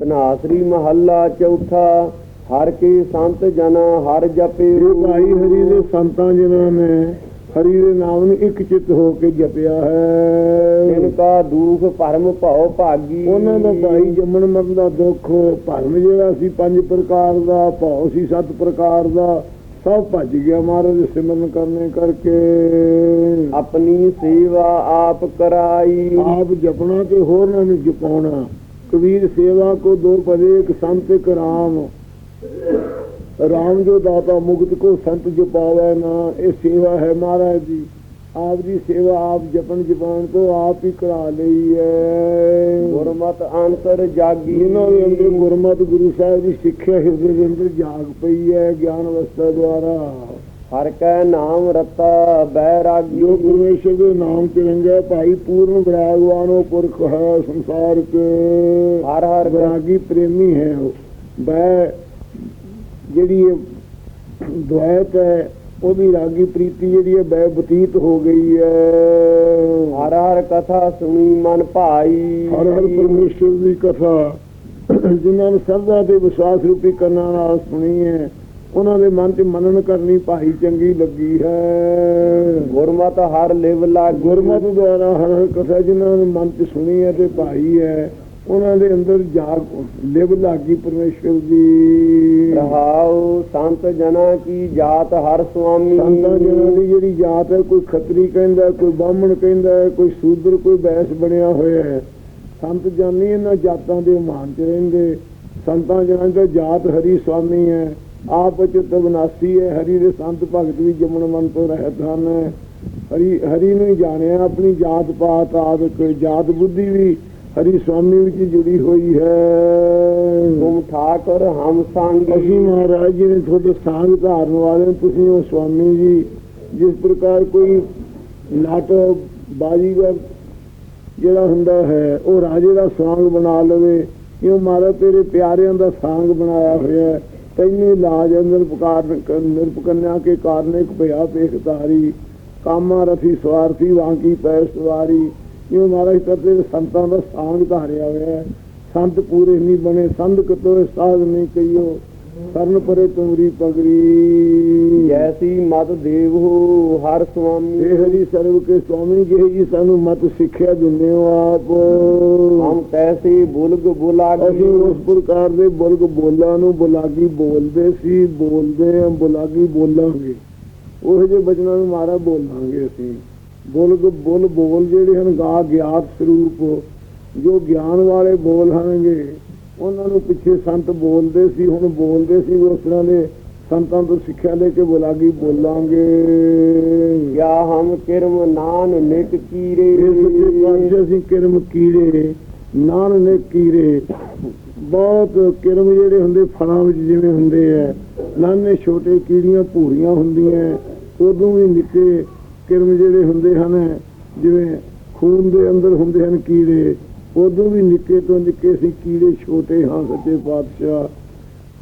ਧਨਾਸਰੀ ਮਹੱਲਾ ਚੌਥਾ ਹਰ ਕੇ ਸੰਤ ਜਨ ਹਰ ਜਪੇ ਇਹ ਭਾਈ ਹਰੀ ਦੇ ਸੰਤਾਂ ਜਿਨ੍ਹਾਂ ਨੇ ਹਰੀ ਦੇ ਨਾਮ ਨੂੰ ਇੱਕ ਚਿੱਤ ਹੋ ਕੇ ਜਪਿਆ ਹੈ। ਇਨਕਾ ਦੁਖ ਭਰਮ ਭਉ ਭਾਗੀ। ਉਹਨਾਂ ਦਾ ਭਾਈ ਜੰਮਣ ਮਰਨ ਦਾ ਦੁੱਖ ਭਰਮ ਜਿਹੜਾ ਸੀ ਪੰਜ ਪ੍ਰਕਾਰ ਦਾ ਭਉ ਸੀ ਸੱਤ ਪ੍ਰਕਾਰ ਦਾ ਸਭ ਭੱਜ ਗਿਆ ਮਹਾਰਾਜ ਸਿਮਰਨ ਕਰਨੇ ਕਰਕੇ। ਆਪਣੀ ਸੇਵਾ ਆਪ ਕਰਾਈ। ਆਪ ਜਪਣਾ ਤੇ ਹੋਰਨਾਂ ਨੂੰ ਜਪਾਉਣਾ। ਕਬੀਰ ਸੇਵਾ ਕੋ ਦੋ ਪਦੇ ਇੱਕ ਸੰਤ ਇੱਕ ਰਾਮ। ਜੋ ਦਾਤਾ ਮੁਕਤ ਕੋ ਸੰਤ ਜਪਾਵੇ ਨਾ ਇਹ ਸੇਵਾ ਹੈ ਮਹਾਰਾਜ ਦੀ। ਆਪ ਦੀ ਸੇਵਾ ਆਪ ਜਪਣ ਜਪਾਉਣ ਤੋਂ ਆਪ ਹੀ ਕਰਾ ਲਈ ਹੈ ਗੁਰਮਤ ਅੰਤਰ ਜਾਗੀ। ਇਹਨਾਂ ਦੇ ਅੰਦਰ ਗੁਰਮਤਿ ਗੁਰੂ ਸਾਹਿਬ ਦੀ ਸਿੱਖਿਆ ਹਿਰਦੇ ਦੇ ਅੰਦਰ ਜਾਗ ਪਈ ਹੈ ਗਿਆਨ ਅਵਸਥਾ ਦੁਆਰਾ। ਹਰ ਕੈ ਨਾਮ ਰਤਾ ਬੈਰਾਗੀ ਜੋ ਪਰਮੇਸ਼ਰ ਦੇ ਨਾਮ ਚ ਰੰਗਾ ਭਾਈ ਪੂਰਨ ਵਿਰਾਗਵਾਨੋ ਪੁਰਖ ਹੈ ਸੰਸਾਰ ਕੇ ਹਰ ਹਰ ਵਿਰਾਗੀ ਪ੍ਰੇਮੀ ਹੈ ਉਹ। ਬੈ ਜਿਹੜੀ ਇਹ ਦੁਆਇਤ ਹੈ ਉਹਦੀ ਰਾਗੀ ਪ੍ਰੀਤੀ ਜਿਹੜੀ ਹੈ ਬੈ ਬਤੀਤ ਹੋ ਗਈ ਹੈ। ਹਰ ਹਰ ਕਥਾ ਸੁਣੀ ਮਨ ਭਾਈ। ਹਰ ਹਰ ਪਰਮੇਸ਼ਰ ਦੀ ਕਥਾ ਜਿਨ੍ਹਾਂ ਨੇ ਸਰਦਾ ਤੇ ਵਿਸ਼ਵਾਸ ਰੂਪੀ ਕੰਨਾਂ ਨਾਲ ਸੁਣੀ ਹੈ। ਉਹਨਾਂ ਦੇ ਮਨ 'ਚ ਮੰਨਣ ਕਰਨੀ ਭਾਈ ਚੰਗੀ ਲੱਗੀ ਹੈ। ਗੁਰਮਤ ਹਰ ਲਿਵ ਲਾਗ। ਗੁਰਮਤਿ ਦੁਆਰਾ ਹਰ ਕਥਾ ਜਿਨ੍ਹਾਂ ਨੇ ਮਨ 'ਚ ਸੁਣੀ ਹੈ ਤੇ ਭਾਈ ਹੈ ਉਹਨਾਂ ਦੇ ਅੰਦਰ ਜਾਗ ਲਿਵ ਲਾਗੀ ਪਰਮੇਸ਼ਰ ਦੀ। ਰਹਾਉ ਸੰਤ ਜਨਾ ਕੀ ਜਾਤ ਹਰ ਸੁਆਮੀ। ਸੰਤਾਂ ਜਨਾਂ ਦੀ ਜਿਹੜੀ ਜਾਤ ਹੈ ਕੋਈ ਖੱਤਰੀ ਕਹਿੰਦਾ ਕੋਈ ਬਾਹਮਣ ਕਹਿੰਦਾ ਕੋਈ ਸੂਦਰ ਕੋਈ ਬੈਸ ਬਣਿਆ ਹੋਇਆ ਹੈ। ਸੰਤ ਜਾਨੀ ਇਹਨਾਂ ਜਾਤਾਂ ਦੇ ਮਾਨ 'ਚ ਰਹਿੰਦੇ। ਸੰਤਾਂ ਜਨਾਂ ਦੀ ਜਾਤ ਹਰੀ ਸੁਆਮੀ ਹੈ। ਆਪ ਚਿਤ ਵਿਨਾਸੀ ਹੈ ਹਰੀ ਦੇ ਸੰਤ ਭਗਤ ਵੀ ਜਮਨ ਮਨ ਤੋਂ ਰਹਿਤ ਹਨ। ਹਰੀ ਹਰੀ ਨੂੰ ਹੀ ਜਾਣਿਆ ਆਪਣੀ ਜਾਤ ਪਾਤ ਆਦਿਕ ਜਾਤ ਬੁੱਧੀ ਵੀ ਹਰੀ ਸੁਆਮੀ ਵਿੱਚ ਜੁੜੀ ਹੋਈ ਹੈ। ਤੁਮ ਠਾਕੁਰ ਹਮ ਸੰਗੀ। ਅਸੀਂ ਮਹਾਰਾਜ ਜੀ ਨੇ ਤੁਹਾਡੇ ਸਾਂਗ ਧਾਰਨ ਵਾਲੇ ਤੁਸੀਂ ਹੋ ਸੁਆਮੀ ਜੀ ਜਿਸ ਪ੍ਰਕਾਰ ਕੋਈ ਨਾਟਕ ਬਾਜੀਗਰ ਜਿਹੜਾ ਹੁੰਦਾ ਹੈ ਉਹ ਰਾਜੇ ਦਾ ਸਾਂਗ ਬਣਾ ਲਵੇ ਕਿਉਂ ਮਹਾਰਾਜ ਤੇਰੇ ਪਿਆਰਿਆਂ ਦਾ ਸਾਂਗ ਬਣਾਇਆ ਹੋਇਆ ਹੈ। ਤੈਨੂੰ ਲਾਜ ਨਿਰਪਕਾਰ ਨਿਰਪਕਨਿਆ ਕੇ ਕਾਰਨ ਇੱਕ ਭਇਆ ਪੇਖਤਾਰੀ ਕਾਮਾ ਰਥੀ ਸਵਾਰਥੀ ਵਾਂਗੀ ਪੈਰ ਸਵਾਰੀ। ਕਿਉਂ ਮਹਾਰਾਜ ਤੇਰੇ ਸੰਤਾਂ ਦਾ ਸਾਂਗ ਧਾਰਿਆ ਹੋਇਆ ਸੰਤ ਪੂਰੇ ਨਹੀਂ ਬਣੇ, ਸੰਤ ਕਤੋ ਸਾਧ ਨਹੀਂ ਕਈਓ ਸਰਨ ਪਰੇ ਤੁਮਰੀ ਪਗਰੀ। ਜੈਸੀ ਮਤ ਦੇਵ ਹੋ ਹਰ ਸੁਆਮੀ। ਇਹ ਹਰੀ ਸਰਵ ਕੇ ਸਵਾਮੀ ਜੀ ਜੀ ਸਾਨੂੰ ਮਤ ਸਿੱਖਿਆ ਦਿੰਦੇ ਹੋ ਆਪ। ਹਮ ਤੈਸੇ ਬੁਲਗ ਅਸੀਂ ਬੁਲਾਗੀ ਉਸ ਪ੍ਰਕਾਰ ਦੇ ਬੁਲਗ ਬੋਲਾਂ ਨੂੰ ਬੁਲਾਗੀ ਬੋਲਦੇ ਸੀ ਬੋਲਦੇ ਹਾਂ ਬੁਲਾਗੀ ਬੋਲਾਂਗੇ। ਉਹ ਜਿਹੇ ਬਚਨਾਂ ਨੂੰ ਮਾਰਾ ਬੋਲਾਂਗੇ ਅਸੀਂ। ਬੁਲਗ ਬੁਲ ਬੋਲ ਜਿਹੜੇ ਹਨ ਗਾ ਗਿਆਤ ਸਰੂਪ ਜੋ ਗਿਆਨ ਵਾਲੇ ਬੋਲ ਹਨਗੇ ਉਹਨਾਂ ਨੂੰ ਪਿੱਛੇ ਸੰਤ ਬੋਲਦੇ ਸੀ ਹੁਣ ਬੋਲਦੇ ਸੀ ਉਸ ਤਰ੍ਹਾਂ ਦੇ ਸੰਤਾਂ ਤੋਂ ਸਿੱਖਿਆ ਲੈ ਕੇ ਬੁਲਾਗੀ ਬੋਲਾਂਗੇ। ਕਿਆ ਹਮ ਕਿਰਮ ਨਾਨ ਨਿਕ ਕੀਰੇ। ਪਾਤਸ਼ਾਹ ਅਸੀਂ ਕਿਰਮ ਕੀੜੇ ਨਾਨ ਨੇ ਕੀੜੇ ਬਹੁਤ ਕਿਰਮ ਜਿਹੜੇ ਹੁੰਦੇ ਫਲਾਂ ਵਿੱਚ ਜਿਵੇਂ ਹੁੰਦੇ ਐ ਨਾਨੇ ਛੋਟੇ ਕੀੜੀਆਂ ਭੂਰੀਆਂ ਹੁੰਦੀਆਂ ਉਦੋਂ ਵੀ ਨਿੱਕੇ ਕਿਰਮ ਜਿਹੜੇ ਹੁੰਦੇ ਹਨ ਜਿਵੇਂ ਖੂਨ ਦੇ ਅੰਦਰ ਹੁੰਦੇ ਹਨ ਕੀੜੇ ਉਦੋਂ ਵੀ ਨਿੱਕੇ ਤੋਂ ਨਿੱਕੇ ਸੀ ਕੀੜੇ ਛੋਟੇ ਹਾਂ ਸੱਚੇ ਪਾਤਸ਼ਾਹ।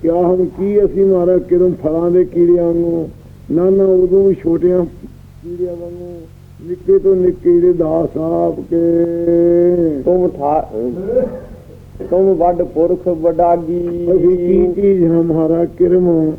ਕਿਆ ਹਮ ਕੀ ਅਸੀਂ ਮਾਰਾ ਕਿਰਮ ਫਲਾਂ ਦੇ ਕੀੜਿਆਂ ਨੂੰ ਨਾਨਾ ਉਦੋਂ ਵੀ ਛੋਟਿਆਂ ਕੀੜਿਆਂ ਵਾਂਗੂ। ਨਿੱਕੇ ਤੋਂ ਨਿੱਕੇ ਜਿਹੜੇ ਦਾਸ ਆਪ ਕੇ। ਤੁਮ ਠਾ ਤੁਮ ਵੱਡ ਪੁਰਖ ਵਡਾਗੀ। ਅਸੀਂ ਕੀ ਚੀਜ਼ ਹਾਂ ਮਹਾਰਾ ਕਿਰਮ?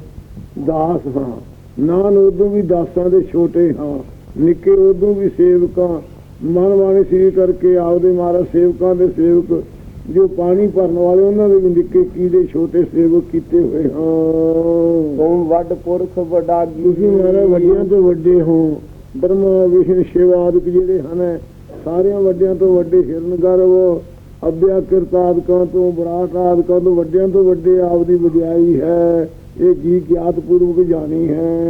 ਦਾਸ ਹਾਂ। ਨਾਨ ਉਦੋਂ ਵੀ ਦਾਸਾਂ ਦੇ ਛੋਟੇ ਹਾਂ। ਨਿੱਕੇ ਉਦੋਂ ਵੀ ਸੇਵਕਾਂ। ਮਨ ਵਾਲੇ ਸ੍ਰੀ ਕਰਕੇ ਆਪਦੇ ਮਾਰਾ ਸੇਵਕਾਂ ਦੇ ਸੇਵਕ ਜੋ ਪਾਣੀ ਭਰਨ ਵਾਲੇ ਉਹਨਾਂ ਦੇ ਵੀ ਨਿੱਕੇ ਕੀੜੇ ਛੋਟੇ ਸੇਵਕ ਕੀਤੇ ਹੋਏ ਹਾਂ। ਵੱਡ ਪੁਰਖ ਵਡਾਗੀ। ਤੁਸੀਂ ਮਾਰਾ ਵੱਡਿਆਂ ਤੋਂ ਵੱਡੇ ਹੋ। ਬ੍ਰਹਮਾ ਵਿਸ਼ਨ ਸ਼ਿਵ ਆਦਿਕ ਜਿਹੜੇ ਹਨ ਸਾਰਿਆਂ ਵੱਡਿਆਂ ਤੋਂ ਵੱਡੇ ਹਿਰਨ ਗਰਵ ਅਭਿਆ ਕਿਰਤਾਦਿਕਾਂ ਤੋਂ ਬਰਾਟ ਆਦਿਕਾਂ ਤੋਂ ਵੱਡਿਆਂ ਤੋਂ ਵੱਡੇ ਆਪ ਦੀ ਵਡਿਆਈ ਹੈ। ਇਹ ਜੀ ਗਿਆਤ ਪੂਰਵਕ ਜਾਣੀ ਹੈ।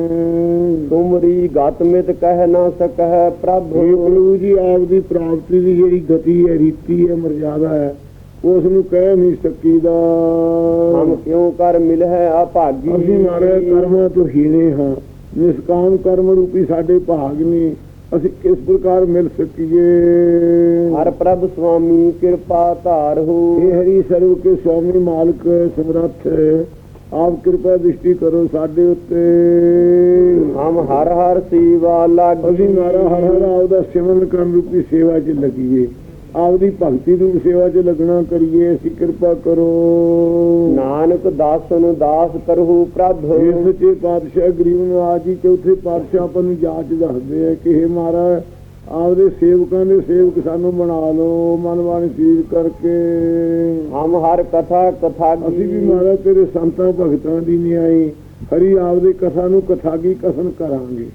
ਤੁਮਰੀ ਗਤ ਮਿਤ ਕਹਿ ਨਾ ਸਕਹਿ ਪ੍ਰਭ। ਇਹ ਪ੍ਰਭੂ ਜੀ ਆਪ ਦੀ ਪ੍ਰਾਪਤੀ ਦੀ ਜਿਹੜੀ ਗਤੀ ਹੈ ਰੀਤੀ ਹੈ ਮਰਜ਼ਾਦਾ ਹੈ ਉਸ ਨੂੰ ਕਹਿ ਨਹੀਂ ਸਕੀਦਾ। ਹਮ ਕਿਉ ਕਰ ਮਿਲ ਹੈ ਅਭਾਗੀ? ਅਸੀਂ ਮਾਰੇ ਕਰਮਾਂ ਤੋਂ ਹੀਣੇ ਹਾਂ। ਨਿਸ਼ਕਾਮ ਕਰਮ ਰੂਪੀ ਸਾਡੇ ਭਾਗ ਨੇ। ਅਸੀਂ ਕਿਸ ਪ੍ਰਕਾਰ ਮਿਲ ਸਕੀਏ? ਹਰ ਪ੍ਰਭ ਸੁਆਮੀ ਕਿਰਪਾ ਧਾਰ ਹੋ। ਇਹ ਹਰੀ ਸਰਵ ਕੇ ਸਵਾਮੀ ਮਾਲਕ ਸਮਰੱਥ ਆਪ ਕਿਰਪਾ ਦ੍ਰਿਸ਼ਟੀ ਕਰੋ ਸਾਡੇ ਉੱਤੇ। ਹਮ ਹਰ ਹਰ ਸੇਵਾ ਲਾਗੀ। ਅਸੀਂ ਮਾਰਾ ਹਰ ਹਰ ਆਪਦਾ ਸਿਮਰਨ ਕਰਨ ਰੂਪੀ ਸੇਵਾ 'ਚ ਲੱਗੀਏ। ਆਪਦੀ ਭਗਤੀ ਰੂਪ ਸੇਵਾ 'ਚ ਲੱਗਣਾ ਕਰੀਏ ਅਸੀਂ ਕਿਰਪਾ ਕਰੋ। ਨਾਨਕ ਦਾਸਨ ਦਾਸ ਕਰਹੂ ਪ੍ਰਭ। ਇਹ ਸੱਚੇ ਪਾਤਸ਼ਾਹ ਗਰੀਬ ਨਵਾਜ ਜੀ ਚੌਥੇ ਪਾਤਸ਼ਾਹ ਆਪਾਂ ਨੂੰ ਜਾਂਚ ਦੱਸਦੇ ਆ ਕਿ ਇਹ ਮਹਾਰਾਜ ਆਪਦੇ ਸੇਵਕਾਂ ਦੇ ਸੇਵਕ ਸਾਨੂੰ ਬਣਾ ਲਓ ਮਨ ਬਾਣੀ ਸੀਰ ਕਰਕੇ। ਹਮ ਹਰ ਕਥਾ ਕਥਾ ਅਸੀਂ ਵੀ ਮਹਾਰਾਜ ਤੇਰੇ ਸੰਤਾਂ ਭਗਤਾਂ ਦੀ ਨਿਆਈ। ਹਰੀ ਆਪਦੀ ਕਥਾ ਨੂੰ ਕਥਾਗੀ ਕਥਨ ਕਰਾਂਗੇ।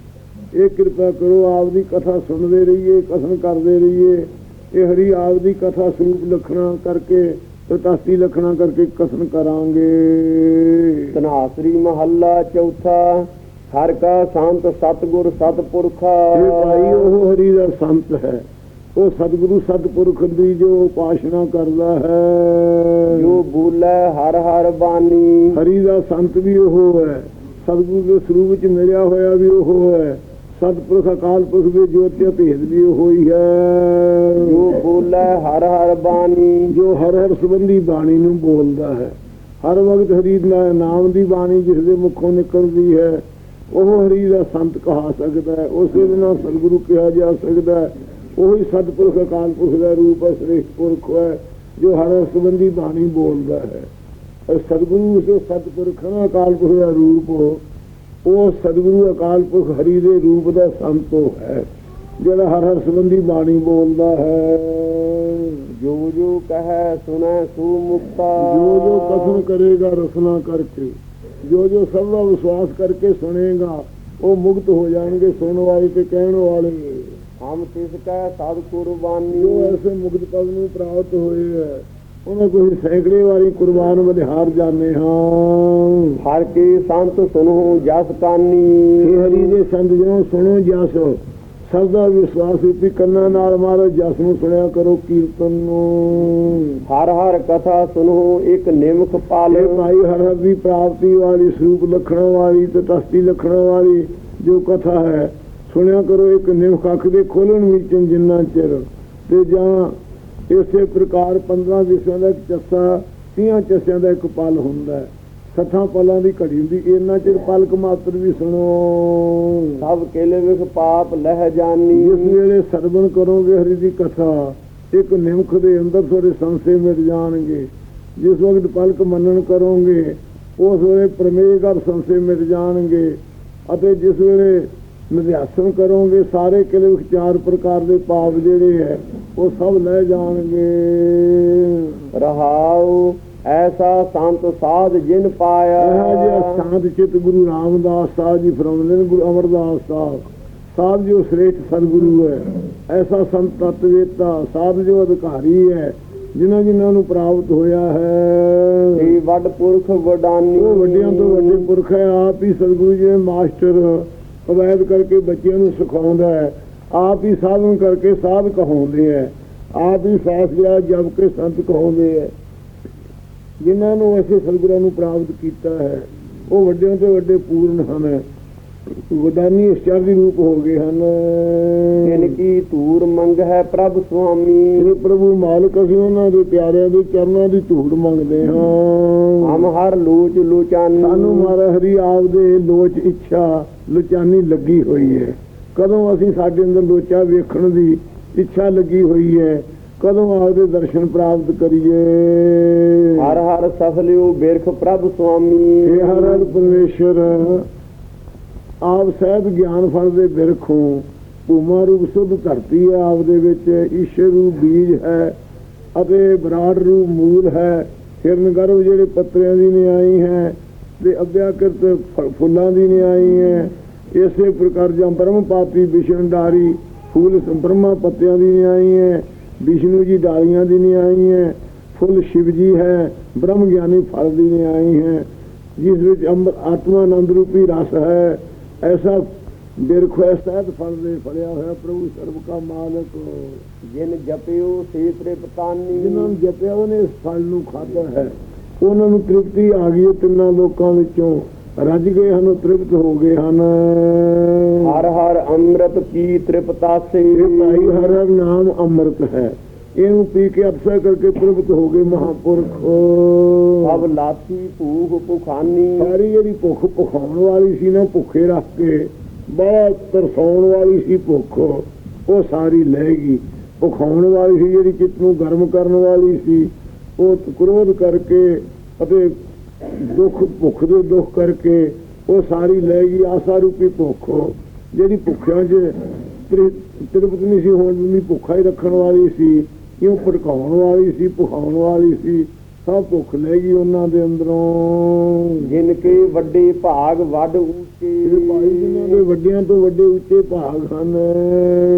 ਇਹ ਕਿਰਪਾ ਕਰੋ ਆਪਦੀ ਕਥਾ ਸੁਣਦੇ ਰਹੀਏ ਕਥਨ ਕਰਦੇ ਰਹੀਏ। ਇਹ ਹਰੀ ਆਪਦੀ ਕਥਾ ਸਰੂਪ ਲਖਣਾ ਕਰਕੇ ਤਤਾਸੀ ਲਖਣਾ ਕਰਕੇ ਕਥਨ ਕਰਾਂਗੇ। ਤਨਾਸਰੀ ਮਹੱਲਾ ਚੌਥਾ। ਹਰ ਕਾ ਸੰਤ ਸਤਗੁਰ ਸਤਪੁਰਖਾ ਇਹ ਭਾਈ ਉਹ ਹਰੀ ਦਾ ਸੰਤ ਹੈ। ਉਹ ਸਤਿਗੁਰੂ ਸਤਪੁਰਖ ਦੀ ਜੋ ਉਪਾਸ਼ਨਾ ਕਰਦਾ ਹੈ। ਜੋ ਬੂਲੇ ਹਰ ਹਰ ਬਾਣੀ। ਹਰੀ ਦਾ ਸੰਤ ਵੀ ਉਹ ਹੈ। ਸਤਿਗੁਰੂ ਦੇ ਸਰੂਪ ਵਿੱਚ ਮਿਲਿਆ ਹੋਇਆ ਵੀ ਉਹ ਹੈ। ਸਤਿਪੁਰਖ ਅਕਾਲ ਪੁਰਖ ਦੇ ਜੋਤਿ ਭੇਦ ਵੀ ਉਹ ਹੀ ਹੈ। ਜੋ ਬੋਲੇ ਹਰ ਹਰ ਬਾਣੀ। ਜੋ ਹਰ ਹਰ ਸੰਬੰਧੀ ਬਾਣੀ ਨੂੰ ਬੋਲਦਾ ਹੈ। ਹਰ ਵਕਤ ਹਰੀ ਦਾ ਨਾਮ ਦੀ ਬਾਣੀ ਜਿਸ ਦੇ ਮੁਖੋਂ ਨਿਕਲਦੀ ਹੈ। ਉਹ ਹਰੀ ਦਾ ਸੰਤ ਕਹਾ ਸਕਦਾ ਹੈ ਉਸੇ ਦੇ ਨਾਲ ਸਤਿਗੁਰੂ ਕਿਹਾ ਜਾ ਸਕਦਾ ਹੈ। ਉਹੀ ਸਤਿਪੁਰਖ ਅਕਾਲ ਪੁਰਖ ਦਾ ਰੂਪ ਹੈ ਸ੍ਰੇਸ਼ਟ ਪੁਰਖ ਹੈ ਜੋ ਹਰ ਸੰਬੰਧੀ ਬਾਣੀ ਬੋਲਦਾ ਹੈ। ਔਰ ਸਤਿਗੁਰੂ ਜੋ ਸਤਿਪੁਰਖ ਹੈ ਅਕਾਲ ਪੁਰਖ ਦਾ ਰੂਪ ਉਹ- ਸਤਿਗੁਰੂ ਅਕਾਲ ਪੁਰਖ ਹਰੀ ਦੇ ਰੂਪ ਦਾ ਸੰਤ ਹੈ ਜਿਹੜਾ ਹਰ ਹਰ ਸੰਬੰਧੀ ਬਾਣੀ ਬੋਲਦਾ ਹੈ। ਜੋ ਜੋ ਕਹੈ ਸੁਨੈ ਸੂ ਮੁਕਤਾ। ਜੋ ਜੋ ਕਥਨ ਕਰੇਗਾ ਰਸਨਾ ਕਰਕੇ। ਜੋ ਜੋ ਸਭ ਵਿਸ਼ਵਾਸ ਕਰਕੇ ਸੁਣੇਗਾ ਉਹ ਮੁਕਤ ਹੋ ਜਾਣਗੇ ਸੁਣਨ ਵਾਲੇ ਤੇ ਕਹਿਣ ਵਾਲੇ। ਹਮ ਤਿਸ ਕੈ ਸਦ ਕੁਰਬਾਨੀ। ਜੋ ਐਸੇ ਮੁਕਤ ਪਦ ਨੂੰ ਪ੍ਰਾਪਤ ਹੋਏ ਹੈ ਉਹਨਾਂ ਕੋਈ ਸੈਂਕੜੇ ਵਾਰੀ ਕੁਰਬਾਨ ਬਲਿਹਾਰ ਜਾਣੇ ਹਾਂ। ਹਰ ਕੀ ਸੰਤ ਸੁਨਹੁ ਜਸ ਕਾਨੀ ਹਰੀ ਦੇ ਸੰਤ ਜਨੋ ਸੁਣੋ ਜਸ ਸਭ ਦਾ ਵਿਸ਼ਵਾਸ ਰੂਪੀ ਕੰਨਾਂ ਨਾਲ ਮਾਰੋ ਜਸ ਨੂੰ ਸੁਣਿਆ ਕਰੋ ਕੀਰਤਨ ਨੂੰ। ਹਰ ਹਰ ਕਥਾ ਸੁਨਹੁ ਇੱਕ ਨਿਮਖ ਪਾਲ। ਭਾਈ ਹਰ ਹਰ ਦੀ ਪ੍ਰਾਪਤੀ ਵਾਲੀ ਸਰੂਪ ਲਖਣ ਵਾਲੀ ਤੇ ਤਸਤੀ ਲਖਣ ਵਾਲੀ ਜੋ ਕਥਾ ਹੈ ਸੁਣਿਆ ਕਰੋ ਇੱਕ ਨਿਮਖ ਅੱਖ ਦੇ ਖੋਲਣ ਵਿੱਚ ਜਿੰਨਾ ਚਿਰ। ਤੇ ਜਾਂ ਇਸੇ ਪ੍ਰਕਾਰ 15 ਵਿਸ਼ਿਆਂ ਦਾ ਇੱਕ ਚੱਸਾ 30 ਚੱਸਿਆਂ ਦਾ ਇੱਕ ਪਲ ਹੁੰਦਾ ਹੈ। ਸੱਠਾਂ ਪਲਾਂ ਦੀ ਘੜੀ ਹੁੰਦੀ ਇੰਨਾ ਚਿਰ ਪਲਕ ਮਾਤਰ ਵੀ ਸੁਣੋ। ਸਭ ਕੇਲੇ ਵਿਖ ਪਾਪ ਲਹਿ ਜਾਨੀ। ਜਿਸ ਵੇਲੇ ਸਰਵਣ ਕਰੋਗੇ ਹਰੀ ਦੀ ਕਥਾ ਇੱਕ ਨਿਮਖ ਦੇ ਅੰਦਰ ਤੁਹਾਡੇ ਸੰਸੇ ਮਿਟ ਜਾਣਗੇ। ਜਿਸ ਵਕਤ ਪਲਕ ਮੰਨਣ ਕਰੋਗੇ ਉਸ ਵੇਲੇ ਪ੍ਰਮੇਯ ਸੰਸੇ ਮਿਟ ਜਾਣਗੇ। ਅਤੇ ਜਿਸ ਵੇਲੇ ਨਿਧਿਆਸਨ ਕਰੋਗੇ ਸਾਰੇ ਕਿਲੇ ਵਿੱਚ ਚਾਰ ਪ੍ਰਕਾਰ ਦੇ ਪਾਪ ਜਿਹੜੇ ਹੈ ਉਹ ਸਭ ਲੈ ਜਾਣਗੇ। ਰਹਾਉ ਐਸਾ ਸੰਤ ਸਾਧ ਜਿਨ ਪਾਇਆ। ਇਹ ਜਿਹਾ ਸਾਧ ਚਿਤ ਗੁਰੂ ਰਾਮਦਾਸ ਸਾਹਿਬ ਜੀ ਫਰਮਾਉਂਦੇ ਨੇ ਗੁਰੂ ਅਮਰਦਾਸ ਸਾਹਿਬ ਸਾਧ ਜੋ ਸ੍ਰੇਸ਼ਟ ਸਤਿਗੁਰੂ ਹੈ ਐਸਾ ਸੰਤ ਤਤਵੇਤਾ ਸਾਧ ਜੋ ਅਧਿਕਾਰੀ ਹੈ ਜਿਨ੍ਹਾਂ ਜਿਨ੍ਹਾਂ ਨੂੰ ਪ੍ਰਾਪਤ ਹੋਇਆ ਹੈ। ਸੀ ਵੱਡ ਪੁਰਖ ਵਡਾਨੀ। ਉਹ ਵੱਡਿਆਂ ਤੋਂ ਵੱਡੇ ਪੁਰਖ ਹੈ ਆਪ ਹੀ ਸਤਿਗੁਰੂ ਜੀ ਮਾਸਟਰ ਅਵੈਦ ਕਰਕੇ ਬੱਚਿਆਂ ਨੂੰ ਸਿਖਾਉਂਦਾ ਹੈ। ਆਪ ਹੀ ਸਾਧਨ ਕਰਕੇ ਸਾਧ ਕਹਾਉਂਦੇ ਹੈ। ਆਪ ਹੀ ਫੈਸਲਾ ਜਬ ਕੇ ਸੰਤ ਕਹਾਉਂਦੇ ਹੈ। ਜਿਨ੍ਹਾਂ ਨੂੰ ਅਸੀਂ ਸਤਿਗੁਰਾਂ ਨੂੰ ਪ੍ਰਾਪਤ ਕੀਤਾ ਹੈ ਉਹ ਵੱਡਿਆਂ ਤੋਂ ਵੱਡੇ ਪੂਰਨ ਹਨ। ਵਡਾਨੀ ਇਸ਼ਚਾਰੀ ਰੂਪ ਹੋ ਗਏ ਹਨ। ਜਿਨ ਕੀ ਧੂਰ ਮੰਗ ਹੈ ਪ੍ਰਭ ਸੁਆਮੀ। ਇਹ ਪ੍ਰਭੂ ਮਾਲਕ ਅਸੀਂ ਉਹਨਾਂ ਦੇ ਪਿਆਰਿਆਂ ਦੇ ਚਰਨਾਂ ਦੀ ਧੂੜ ਮੰਗਦੇ ਹਾਂ। ਹਮ ਹਰ ਲੋਚ ਲੋਚਾਨੀ। ਸਾਨੂੰ ਮਾਰਾ ਹਰੀ ਆਪ ਦੇ ਲੋਚ ਇੱਛਾ ਲੁਚਾਨੀ ਲੱਗੀ ਹੋਈ ਹੈ। ਕਦੋਂ ਅਸੀਂ ਸਾਡੇ ਅੰਦਰ ਲੋਚਾ ਵੇਖਣ ਦੀ ਇੱਛਾ ਲੱਗੀ ਹੋਈ ਹੈ ਕਦੋਂ ਆਪਦੇ ਦਰਸ਼ਨ ਪ੍ਰਾਪਤ ਕਰੀਏ? ਹਰ ਹਰ ਸਫਲਿਓ ਬਿਰਖ ਪ੍ਰਭ ਸੁਆਮੀ। ਇਹ ਹਰ ਹਰ ਪਰਮੇਸ਼ਰ ਆਪ ਸਹਿਬ ਗਿਆਨ ਫਲ ਦੇ ਬਿਰਖੋਂ ਭੂਮਾ ਰੂਪ ਸੁਧ ਧਰਤੀ ਹੈ ਆਪ ਦੇ ਵਿੱਚ ਈਸ਼ਰ ਰੂਪ ਬੀਜ ਹੈ ਅਤੇ ਬਰਾੜ ਰੂਪ ਮੂਲ ਹੈ। ਹਿਰਨ ਗਰਭ ਜਿਹੜੇ ਪੱਤਿਆਂ ਦੀ ਨਿਆਈ ਹੈ ਤੇ ਅਭਿਆਕ੍ਰਿਤ ਫੁੱਲਾਂ ਦੀ ਨਿਆਈ ਹੈ। ਇਸੇ ਪ੍ਰਕਾਰ ਜਾਂ ਬ੍ਰਹਮ ਪਾਪੀ ਵਿਸ਼ਨਦਾਰੀ ਫੂਲ ਬ੍ਰਹਮਾ ਪੱਤਿਆਂ ਦੀ ਨਿਆਈ ਹੈ। ਵਿਸ਼ਨੂੰ ਜੀ ਡਾਲੀਆਂ ਦੀ ਨਿਆਈ ਹੈ ਫੁੱਲ ਸ਼ਿਵ ਜੀ ਹੈ ਬ੍ਰਹਮ ਗਿਆਨੀ ਫਲ ਦੀ ਨਿਆਈ ਹੈ। ਜਿਸ ਵਿੱਚ ਅੰਮ੍ਰਿਤ ਆਤਮਾ ਆਨੰਦ ਰੂਪੀ ਰਸ ਹੈ ਐਸਾ ਬਿਰਖ ਹੈ ਫਲ ਦੇ ਫਲਿਆ ਹੋਇਆ ਪ੍ਰਭੂ ਸਰਬ ਕਾ ਮਾਲਕ। ਜਿਨ ਜਪਿਓ ਸੇ ਤ੍ਰਿਪਤਾਨੀ ਜਿਨ੍ਹਾਂ ਨੂੰ ਜਪਿਆ ਉਹਨੇ ਇਸ ਫਲ ਨੂੰ ਖਾਧਾ ਹੈ। ਉਹਨਾਂ ਨੂੰ ਤ੍ਰਿਪਤੀ ਆ ਗਈ ਤਿੰਨਾਂ ਲੋਕਾਂ ਵਿੱਚੋਂ। ਰੱਜ ਗਏ ਹਨ ਤ੍ਰਿਪਤ ਹੋ ਗਏ ਹਨ। ਅੰਮ੍ਰਿਤ ਕੀ ਤ੍ਰਿਪਤਾਸੇ ਭਾਈ ਹਰ ਨਾਮ ਅੰਮ੍ਰਿਤ ਹੈ। ਇਹਨੂੰ ਪੀ ਕੇ ਅਪਸਾ ਕਰਕੇ ਤ੍ਰਿਪਤ ਹੋ ਗਏ ਮਹਾਪੁਰਖ। ਸਭ ਲਾਥੀ ਭੂਖ ਭੁਖਾਨੀ। ਸਾਰੀ ਜਿਹੜੀ ਭੁੱਖ ਭੁਖਾਉਣ ਵਾਲੀ ਸੀ ਨਾ ਭੁੱਖੇ ਰੱਖ ਕੇ ਬਹੁਤ ਤਰਸਾਉਣ ਵਾਲੀ ਸੀ ਭੁੱਖ ਉਹ ਸਾਰੀ ਲੈ ਗਈ। ਭੁਖਾਉਣ ਵਾਲੀ ਸੀ ਜਿਹੜੀ ਚਿੱਤ ਨੂੰ ਗਰਮ ਕਰਨ ਵਾਲੀ ਸੀ ਉਹ ਕ੍ਰੋਧ ਕਰਕੇ ਅਤੇ ਦੁੱਖ ਭੁੱਖ ਦੇ ਦੁੱਖ ਕਰਕੇ ਉਹ ਸਾਰੀ ਲੈ ਗਈ ਆਸਾ ਰੂਪੀ ਭੁੱਖ। ਜਿਹੜੀ ਭੁੱਖਿਆਂ 'ਚ ਤ੍ਰਿ- ਤ੍ਰਿਪਤ ਨਹੀਂ ਸੀ ਹੋਣ ਦਿੰਦੀ ਭੁੱਖਾ ਹੀ ਰੱਖਣ ਵਾਲੀ ਸੀ ਕਿਉਂ ਭੜਕਾਉਣ ਵਾਲੀ ਸੀ ਭੁਖਾਉਣ ਵਾਲੀ ਸੀ ਸਭ ਭੁੱਖ ਲੈ ਗਈ ਉਹਨਾਂ ਦੇ ਅੰਦਰੋਂ। ਜਿਨ ਕੇ ਵੱਡੇ ਭਾਗ ਵੱਡ ਉੱਚੇ। ਭਾਈ ਜਿਨ੍ਹਾਂ ਦੇ ਵੱਡਿਆਂ ਤੋਂ ਵੱਡੇ ਉੱਚੇ ਭਾਗ ਹਨ।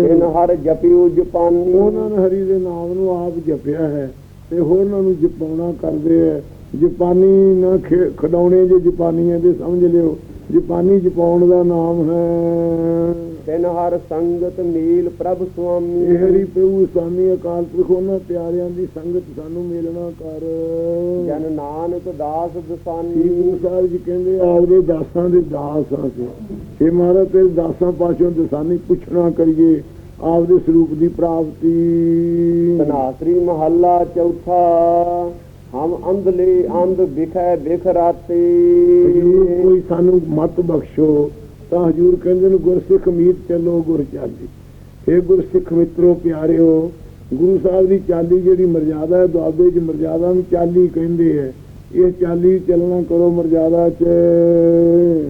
ਜਿਨ ਹਰ ਜਪਿਓ ਜਪਾਨੀ। ਉਹਨਾਂ ਨੇ ਹਰੀ ਦੇ ਨਾਮ ਨੂੰ ਆਪ ਜਪਿਆ ਹੈ ਤੇ ਹੋਰਨਾਂ ਨੂੰ ਜਪਾਉਣਾ ਕਰਦੇ ਹੈ। ਜਪਾਨੀ ਨਾ ਖੇ- ਖਿਡੌਣੇ ਜੇ ਜਪਾਨੀ ਹੈ ਤੇ ਸਮਝ ਲਿਓ। ਜਪਾਨੀ ਜਪਾਉਣ ਦਾ ਨਾਮ ਹੈ। ਤਿਨ ਹਰ ਸੰਗਤ ਮੀਲ ਪ੍ਰਭ ਸੁਆਮੀ ਇਹ ਹਰੀ ਪ੍ਰਭੂ ਸਵਾਮੀ ਅਕਾਲ ਪੁਰਖ ਉਹਨਾਂ ਪਿਆਰਿਆਂ ਦੀ ਸੰਗਤ ਸਾਨੂੰ ਮਿਲਣਾ ਕਰ। ਜਨ ਨਾਨਕ ਦਾਸ ਦਸਾਨੀ ਗੁਰੂ ਸਾਹਿਬ ਜੀ ਕਹਿੰਦੇ ਆਪਦੇ ਦਾਸਾਂ ਦੇ ਦਾਸ ਹਾਂ ਅਸੀਂ। ਇਹ ਮਹਾਰਾਜ ਤੇਰੇ ਦਾਸਾਂ ਪਾਸੋਂ ਦਸਾਨੀ ਪੁੱਛਣਾ ਕਰੀਏ ਆਪਦੇ ਸਰੂਪ ਦੀ ਪ੍ਰਾਪਤੀ। ਤਨਾਸਰੀ ਮਹੱਲਾ ਚੌਥਾ। ਹਮ ਅੰਧਲੇ ਅੰਧ ਵਿਖੈ ਵਿਖ ਰਾਤੇ ਹਜੂਰ ਕੋਈ ਸਾਨੂੰ ਮਤ ਬਖਸ਼ੋ ਤਾਂ ਹਜੂਰ ਕਹਿੰਦੇ ਨੇ ਗੁਰਸਿੱਖ ਮੀਤ ਚੱਲੋ ਗੁਰ ਚਾਲੀ ਇਹ ਗੁਰਸਿੱਖ ਮਿੱਤਰੋ ਪਿਆਰਿਓ ਗੁਰੂ ਸਾਹਿਬ ਦੀ ਚਾਲੀ ਜਿਹੜੀ ਮਰਜ਼ਾਦਾ ਹੈ ਦੁਆਬੇ 'ਚ ਮਰਜ਼ਾਦਾ ਨੂੰ ਚਾਲੀ ਕਹਿੰਦੇ ਹੈ ਇਹ ਚਾਲੀ ਚੱਲਣਾ ਕਰੋ ਮਰਜ਼ਾਦਾ 'ਚ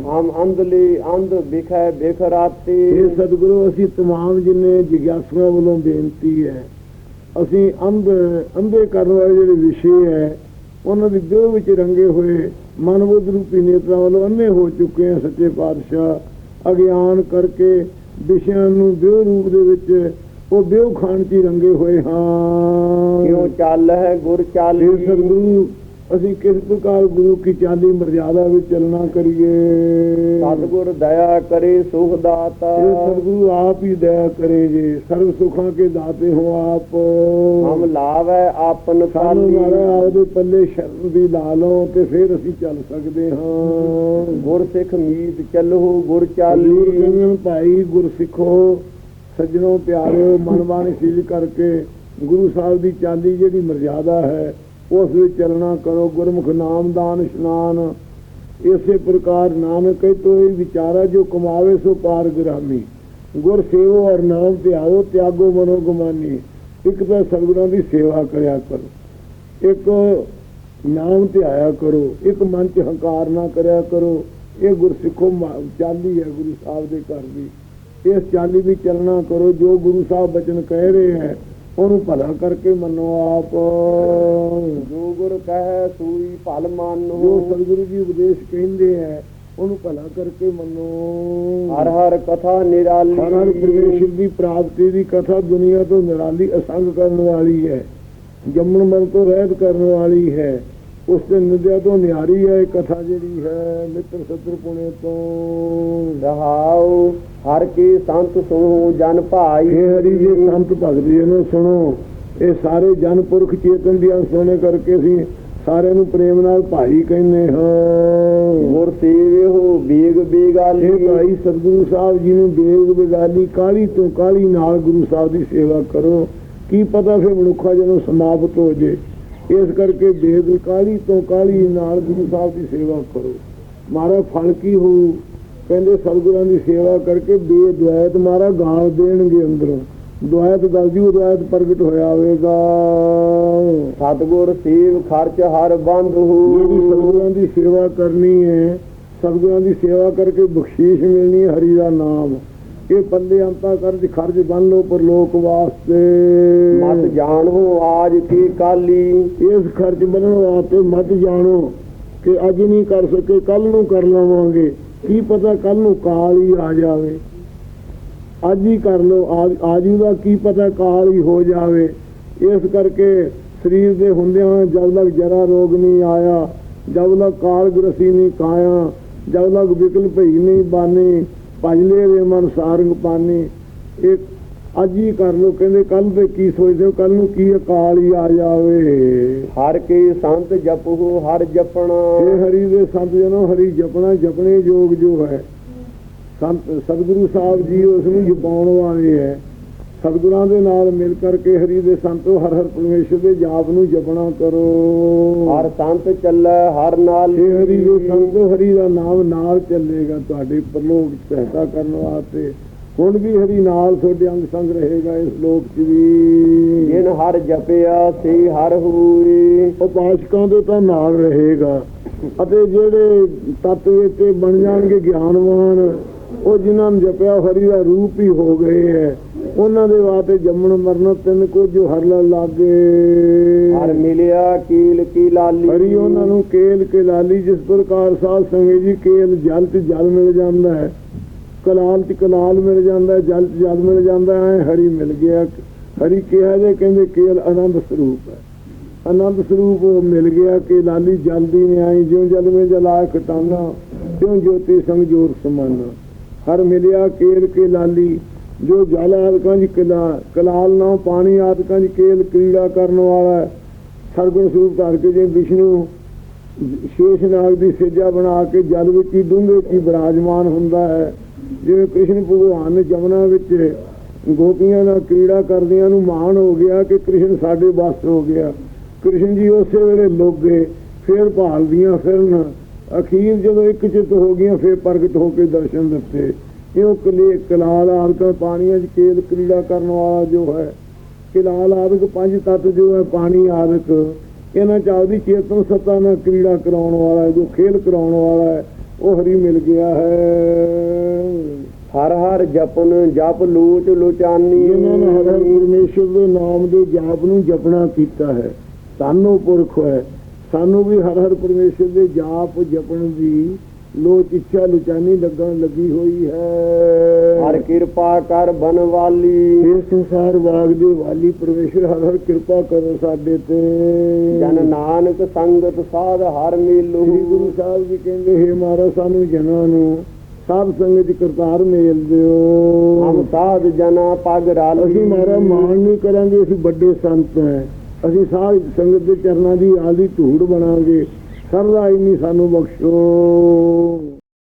ਹਮ ਅੰਧਲੇ ਅੰਧ ਵਿਖੈ ਵਿਖ ਰਾਤੇ ਇਹ ਸਤਿਗੁਰੂ ਅਸੀਂ तमाम ਜਿੰਨੇ ਜਿਗਿਆਸੂਆਂ ਵੱਲੋਂ ਬੇਨਤੀ ਹੈ ਅਸੀਂ ਅੰਧ ਅੰਧੇ ਕਰਨ ਵਾਲੇ ਜਿਹੜੇ ਵਿਸ਼ੇ ਹੈ ਉਹਨਾਂ ਦੀ ਦਿਲ ਵਿੱਚ ਰੰਗੇ ਹੋਏ ਮਨਬੁੱਧ ਰੂਪੀ ਨੇਤਰਾਂ ਵੱਲੋਂ ਅੰਨੇ ਹੋ ਚੁੱਕੇ ਹਾਂ ਸੱਚੇ ਪਾਤਸ਼ਾਹ। ਅਗਿਆਨ ਕਰਕੇ ਵਿਸ਼ਿਆਂ ਨੂੰ ਦਿਲ ਰੂਪ ਦੇ ਵਿੱਚ ਉਹ ਬਿਉ ਖਾਨ ਚ ਹੀ ਰੰਗੇ ਹੋਏ ਹਾਂ। ਕਿਉ ਚੱਲ ਹੈ ਗੁਰ ਚਾਲੀ ਇਹ ਸਤਿਗੁਰੂ ਅਸੀਂ ਕਿਸ ਪ੍ਰਕਾਰ ਗੁਰੂ ਕੀ ਚਾਲੀ ਮਰਜ਼ਾਦਾ ਵਿੱਚ ਚੱਲਣਾ ਕਰੀਏ। ਸਤਿਗੁਰ ਦਇਆ ਕਰੇ ਸੁਖ ਦਾਤਾ। ਇਹ ਸਤਿਗੁਰੂ ਆਪ ਹੀ ਦਇਆ ਕਰੇ ਜੀ ਸਰਬ ਸੁਖਾਂ ਕੇ ਦਾਤੇ ਹੋ ਆਪ। ਹਮ ਲਾਵੈ ਆਪਨ ਖਾਲੀ ਆਪਦੇ ਪੱਲੇ ਸ਼ਰਨ ਦੀ ਲਾ ਲਓ ਤੇ ਫਿਰ ਅਸੀਂ ਚੱਲ ਸਕਦੇ ਹਾਂ। ਗੁਰ ਸਿੱਖ ਮੀਤ ਚੱਲਹੁ ਗੁਰ ਚਾਲੀ। ਚਾਲੀ ਭਾਈ ਗੁਰਸਿੱਖੋ ਸੱਜਣੋ ਪਿਆਰਿਓ ਮਨ ਬਾਣੀ ਸੀਲ ਕਰਕੇ ਗੁਰੂ ਸਾਹਿਬ ਦੀ ਚਾਲੀ ਜਿਹੜੀ ਮਰਜ਼ਾਦਾ ਹੈ ਉਸ ਵਿੱਚ ਚੱਲਣਾ ਕਰੋ, ਗੁਰਮੁਖ ਨਾਮ, ਦਾਨ, ਇਸ਼ਨਾਨ। ਇਸੇ ਪ੍ਰਕਾਰ ਨਾਨਕ ਕਹਿ ਤੋਈ ਵਿਚਾਰਾ ਜੋ ਕਮਾਵੇ ਸੋ ਪਾਰ ਗ੍ਰਾਮੀ। ਗੁਰ ਸੇਵੋ ਔਰ ਨਾਮ ਧਿਆਓ, ਤਿਆਗੋ ਮਨੋ ਗੁਮਾਨੀ। ਇੱਕ ਤਾਂ ਸਤਿਗੁਰਾਂ ਦੀ ਸੇਵਾ ਕਰਿਆ ਕਰੋ। ਇੱਕ ਨਾਮ ਧਿਆਇਆ ਕਰੋ। ਇੱਕ ਮਨ ਚ ਹੰਕਾਰ ਨਾ ਕਰਿਆ ਕਰੋ। ਇਹ ਗੁਰਸਿੱਖੋ ਚਾਲੀ ਹੈ ਗੁਰੂ ਸਾਹਿਬ ਦੇ ਘਰ ਦੀ। ਇਸ ਚਾਲੀ ਵੀ ਚੱਲਣਾ ਕਰੋ। ਜੋ ਗੁਰੂ ਸਾਹਿਬ ਬਚਨ ਕਹਿ ਰਹੇ ਹੈ ਉਹਨੂੰ ਭਲਾ ਕਰਕੇ ਮੰਨੋ ਆਪ। ਜੋ ਗੁਰ ਕਹੈ ਸੂਈ ਭਲ ਜੋ ਮਾਨੋ ਸਤਿਗੁਰੂ ਜੀ ਉਪਦੇਸ਼ ਕਹਿੰਦੇ ਹੈ ਉਹਨੂੰ ਭਲਾ ਕਰਕੇ ਮੰਨੋ। ਹਰ ਹਰ ਕਥਾ ਨਿਰਾਲੀ। ਹਰ ਹਰ ਪ੍ਰਵੇਸ਼ ਦੀ ਪ੍ਰਾਪਤੀ ਦੀ ਕਥਾ ਦੁਨੀਆ ਤੋਂ ਨਿਰਾਲੀ ਅਸੰਗ ਕਰਨ ਵਾਲੀ ਹੈ। ਜੰਮਣ ਮਨ ਤੋਂ ਰਹਿਤ ਕਰਨ ਵਾਲੀ ਹੈ। ਉਸ ਦੇ ਨਿਦਿਆ ਤੋਂ ਨਿਆਰੀ ਹੈ ਇਹ ਕਥਾ ਜਿਹੜੀ ਹੈ ਮਿੱਤਰ ਸਤਰ ਪੁਣੇ ਤੋਂ ਰਹਾਉ ਹਰ ਕੀ ਸੰਤ ਸੁਣੋ ਜਨ ਭਾਈ ਇਹ ਹਰੀ ਜੀ ਸੰਤ ਭਗਤ ਜੀ ਨੂੰ ਸੁਣੋ। ਇਹ ਸਾਰੇ ਜਨ ਪੁਰਖ ਚੇਤਨ ਦੀਆਂ ਸੋਨੇ ਕਰਕੇ ਅਸੀਂ ਸਾਰਿਆਂ ਨੂੰ ਪ੍ਰੇਮ ਨਾਲ ਭਾਈ ਕਹਿੰਦੇ ਹਾਂ। ਗੁਰ ਸੇਵਿਓ ਬੀਗ ਇਹ ਬੀਗਾਲੀ ਭਾਈ ਸਤਿਗੁਰੂ ਸਾਹਿਬ ਜੀ ਨੂੰ ਬੇਗ ਬਗਾਲੀ ਕਾਲੀ ਤੋਂ ਕਾਲੀ ਨਾਲ ਗੁਰੂ ਸਾਹਿਬ ਦੀ ਸੇਵਾ ਕਰੋ। ਕੀ ਪਤਾ ਫਿਰ ਮਨੁੱਖਾ ਜਦੋਂ ਸਮਾਪਤ ਹੋ ਜੇ। ਇਸ ਕਰਕੇ ਬੇਗ ਕਾਲੀ ਤੋਂ ਕਾਲੀ ਨਾਲ ਗੁਰੂ ਸਾਹਿਬ ਦੀ ਸੇਵਾ ਕਰੋ। ਮਾਰਾ ਫਲ ਕੀ ਹੋ ਕਹਿੰਦੇ ਸਤਿਗੁਰਾਂ ਦੀ ਸੇਵਾ ਕਰਕੇ ਬੇਦੁਆਇਤ ਮਾਰਾ ਗਾਲ ਦੇਣਗੇ ਅੰਦਰੋਂ। ਦੁਆਇਤ ਗੱਲ ਜੀ ਉਹ ਦੁਆਇਤ ਪ੍ਰਗਟ ਹੋਇਆ ਹੋਵੇਗਾ। ਸਤਗੁਰ ਸੇਵ ਖਰਚ ਹਰ ਬੰਦ ਜਿਹੜੀ ਹੋ ਸਤਿਗੁਰਾਂ ਦੀ ਸੇਵਾ ਕਰਨੀ ਹੈ ਸਤਿਗੁਰਾਂ ਦੀ ਸੇਵਾ ਕਰਕੇ ਬਖਸ਼ੀਸ਼ ਮਿਲਣੀ ਹੈ ਹਰੀ ਦਾ ਨਾਮ। ਇਹ ਪੱਲੇ ਅੰਤਾ ਕਰਜ ਖਰਜ ਬੰਨ ਲੋ ਪਰਲੋਕ ਵਾਸਤੇ। ਮਤ ਜਾਣੋ ਆਜ ਕੀ ਕਾਲੀ। ਇਸ ਖਰਚ ਬੰਨਣ ਵਾਸਤੇ ਮਤ ਜਾਣੋ ਕਿ ਅੱਜ ਨਹੀਂ ਕਰ ਸਕੇ ਕੱਲ ਨੂੰ ਕਰ ਲਵਾਂਗੇ। ਕੀ ਪਤਾ ਕੱਲ ਨੂੰ ਕਾਲ ਹੀ ਆ ਜਾਵੇ। ਅੱਜ ਹੀ ਕਰ ਲੋ ਆਜੂ ਦਾ ਕੀ ਪਤਾ ਕਾਲ ਹੀ ਹੋ ਜਾਵੇ। ਇਸ ਕਰਕੇ ਸਰੀਰ ਦੇ ਹੁੰਦਿਆਂ ਜਦ ਤੱਕ ਜਰਾ ਰੋਗ ਨਹੀਂ ਆਇਆ ਜਦ ਤੱਕ ਕਾਲ ਗ੍ਰਸੀ ਨਹੀਂ ਕਾਇਆ ਜਦ ਤੱਕ ਵਿਕਲ ਭਈ ਨਹੀਂ ਬਾਨੀ ਭਜਲੇ ਵੇ ਮਨ ਸਾਰੰਗ ਪਾਨੀ ਇਹ ਅੱਜ ਹੀ ਕਰ ਲੋ ਕਹਿੰਦੇ ਕੱਲ ਤੇ ਕੀ ਸੋਚਦੇ ਹੋ ਕੱਲ ਨੂੰ ਕੀ ਅਕਾਲ ਹੀ ਆ ਜਾਵੇ। ਹਰ ਕੀ ਸੰਤ ਜਪਹੁ ਹਰ ਜਪਣਾ। ਇਹ ਹਰੀ ਦੇ ਸੰਤ ਜਨੋ ਹਰੀ ਜਪਣਾ ਜਪਣੇ ਯੋਗ ਜੋ ਹੈ। ਸੰਤ ਸਤਿਗੁਰੂ ਸਾਹਿਬ ਜੀ ਉਸ ਨੂੰ ਜਪਾਉਣ ਵਾਲੇ ਹੈ। ਸਤਿਗੁਰਾਂ ਦੇ ਨਾਲ ਮਿਲ ਕਰਕੇ ਹਰੀ ਦੇ ਸੰਤੋ ਹਰ ਹਰ ਪਰਮੇਸ਼ਰ ਦੇ ਜਾਪ ਨੂੰ ਜਪਣਾ ਕਰੋ। ਹਰ ਸੰਤ ਚੱਲੈ ਹਰ ਨਾਲ ਇਹ ਹਰੀ ਦੇ ਸੰਤੋ ਹਰੀ ਦਾ ਨਾਮ ਨਾਲ ਚੱਲੇਗਾ ਤੁਹਾਡੇ ਪਰਲੋਕ ਸਹਾਇਤਾ ਕਰਨ ਵਾਸਤੇ। ਹੁਣ ਵੀ ਹਰੀ ਨਾਲ ਤੁਹਾਡੇ ਅੰਗ ਸੰਗ ਰਹੇਗਾ ਇਸ ਲੋਕ 'ਚ ਵੀ। ਜਿਨ ਹਰ ਜਪਿਆ ਸੇ ਹਰ ਹੋਈ ਉਪਾਸਕਾਂ ਦੇ ਤਾਂ ਨਾਲ ਰਹੇਗਾ। ਅਤੇ ਜਿਹੜੇ ਤੱਤ ਵਿੱਚ ਬਣ ਜਾਣਗੇ ਗਿਆਨਵਾਨ ਉਹ ਜਿਨ੍ਹਾਂ ਨੂੰ ਜਪਿਆ ਹਰੀ ਦਾ ਰੂਪ ਹੀ ਹੋ ਗਏ ਹੈ। ਉਹਨਾਂ ਦੇ ਵਾਸਤੇ ਜੰਮਣ ਮਰਨ ਤਿੰਨ ਕੋ ਜੋ ਹਰ ਲਾਗੇ। ਹਰ ਮਿਲਿਆ ਕੀਲ ਕੀ ਲਾਲੀ। ਹਰੀ ਉਹਨਾਂ ਨੂੰ ਕੇਲ ਕੇ ਲਾਲੀ ਜਿਸ ਪ੍ਰਕਾਰ ਸਾਧ ਸੰਗਤ ਜੀ ਕੇਲ ਜਲ ਤੇ ਜਲ ਮਿਲ ਜਾਂਦਾ ਹੈ ਕਲਾਲ ਚ ਕਲਾਲ ਮਿਲ ਜਾਂਦਾ ਹੈ ਜਲ ਚ ਜਲ ਮਿਲ ਜਾਂਦਾ ਹੈ ਹਰੀ ਮਿਲ ਗਿਆ। ਹਰੀ ਕਿਹਾ ਜੇ ਕਹਿੰਦੇ ਕੇਲ ਆਨੰਦ ਸਰੂਪ ਹੈ। ਆਨੰਦ ਸਰੂਪ ਮਿਲ ਗਿਆ ਕਿ ਲਾਲੀ ਜਲਦੀ ਨੇ ਆਈ ਜਿਉਂ ਜਲ ਵਿੱਚ ਜਲਾ ਖਟਾਨਾ ਤਿਉਂ ਜੋਤੀ ਸੰਗ ਜੋਰ ਸਮਾਨਾ। ਹਰ ਮਿਲਿਆ ਕੇਲ ਕੇ ਲਾਲੀ ਜੋ ਜਲ ਆਦਿਕਾਂ ਦੀ ਕਲਾ, ਕਲਾਲ ਨਾ ਪਾਣੀ ਆਦਿਕਾਂ ਦੀ ਕੇਲ ਕ੍ਰੀੜਾ ਕਰਨ ਵਾਲਾ ਹੈ, ਸਰਗੁਣ ਸਰੂਪ ਧਾਰ ਕੇ ਜੇ ਵਿਸ਼ਨੂੰ ਸ਼ੇਸ਼ ਨਾਗ ਦੀ ਸੇਜਾ ਬਣਾ ਕੇ ਜਲ ਵਿੱਚ ਹੀ ਡੂੰਘੇ ਵਿੱਚ ਹੀ ਬਿਰਾਜਮਾਨ ਹੁੰਦਾ ਹੈ। ਜਿਵੇਂ ਕ੍ਰਿਸ਼ਨ ਭਗਵਾਨ ਨੇ ਜਮਨਾ ਵਿੱਚ ਗੋਪੀਆਂ ਨਾਲ ਕੀੜਾ ਕਰਦਿਆਂ ਨੂੰ ਮਾਣ ਹੋ ਗਿਆ ਕਿ ਕ੍ਰਿਸ਼ਨ ਸਾਡੇ ਵਸ ਹੋ ਗਿਆ। ਕ੍ਰਿਸ਼ਨ ਜੀ ਉਸੇ ਵੇਲੇ ਲੁੱਕ ਫਿਰ ਭਾਲਦੀਆਂ ਫਿਰਨ। ਅਖੀਰ ਜਦੋਂ ਇੱਕ ਚਿੱਤ ਹੋ ਗਈਆਂ, ਫਿਰ ਪ੍ਰਗਟ ਹੋ ਕੇ ਦਰਸ਼ਨ ਦਿੱਤੇ। ਇਉਂ ਕਲੇ ਕਲਾਲ ਆਦਿਕ ਪਾਣੀਆਂ 'ਚ ਕੇਲ ਕ੍ਰੀੜਾ ਕਰਨ ਵਾਲਾ ਜੋ ਹੈ ਕਿਲਾਲ ਆਦਿਕ ਪੰਜ ਤੱਤ ਜੋ ਹੈ ਪਾਣੀ ਆਦਿਕ ਇਹਨਾਂ ਚ ਆਪਦੀ ਚੇਤਨ ਸੱਤਾ ਨਾਲ ਕ੍ਰੀੜਾ ਕਰਾਉਣ ਵਾਲਾ ਹੈ, ਜੋ ਖੇਲ ਕਰਾਉਣ ਵਾਲਾ ਹੈ ਉਹ ਹਰੀ ਮਿਲ ਗਿਆ ਹੈ। ਹਰ ਹਰ ਜਪਨ ਜਪ ਲੂਚ ਲੁਚਾਨੀ। ਜਿਨ੍ਹਾਂ ਨੇ ਹਰ ਹਰ ਪਰਮੇਸ਼ਰ ਦੇ ਨਾਮ ਦੇ ਜਾਪ ਨੂੰ ਜਪਣਾ ਕੀਤਾ ਹੈ ਸਾਨੂੰ ਪੁਰਖ ਹੈ। ਸਾਨੂੰ ਵੀ ਹਰ ਹਰ ਪਰਮੇਸ਼ਰ ਦੇ ਜਾਪ ਜਪਣ ਦੀ ਲੋਚ ਇੱਛਾ ਲੁਚਾਨੀ ਲੱਗਣ ਲੱਗੀ ਹੋਈ ਹੈ। ਹਰ ਕਿਰਪਾ ਕਰ ਬਨਵਾਲੀ ਇਹ ਸੰਸਾਰ ਵਾਗ ਦੇ ਵਾਲੀ ਪਰਮੇਸ਼ਰ ਹਰ ਕਿਰਪਾ ਕਰੋ ਸਾਡੇ ਤੇ। ਜਨ ਨਾਨਕ ਸੰਗਤ ਸਾਧ ਹਰ ਮਿਲੂ। ਸ੍ਰੀ ਗੁਰੂ ਸਾਹਿਬ ਜੀ ਕਹਿੰਦੇ ਹੈ ਮਹਾਰਾਜ ਸਾਨੂੰ ਜਨਾਂ ਨੂੰ ਸਾਧ ਸੰਗਤ ਦੀ ਕਰਤਾਰ ਮੇਲ ਹਮ ਦਿਓ ਸਾਧ ਜਨਾ ਪਗ ਰਾਲੀ। ਅਸੀਂ ਮਹਾਰਾਜ ਮਾਣ ਨਹੀਂ ਕਰਾਂਗੇ ਅਸੀਂ ਵੱਡੇ ਸੰਤ ਹੈ ਅਸੀਂ ਸਾਧ ਸੰਗਤ ਦੇ ਚਰਨਾਂ ਦੀ ਆਲੀ ਧੂੜ ਬਣਾਂਗੇ। ਸਰਦਾਈ ਨਹੀਂ ਸਾਨੂੰ ਬਖਸ਼ੋ।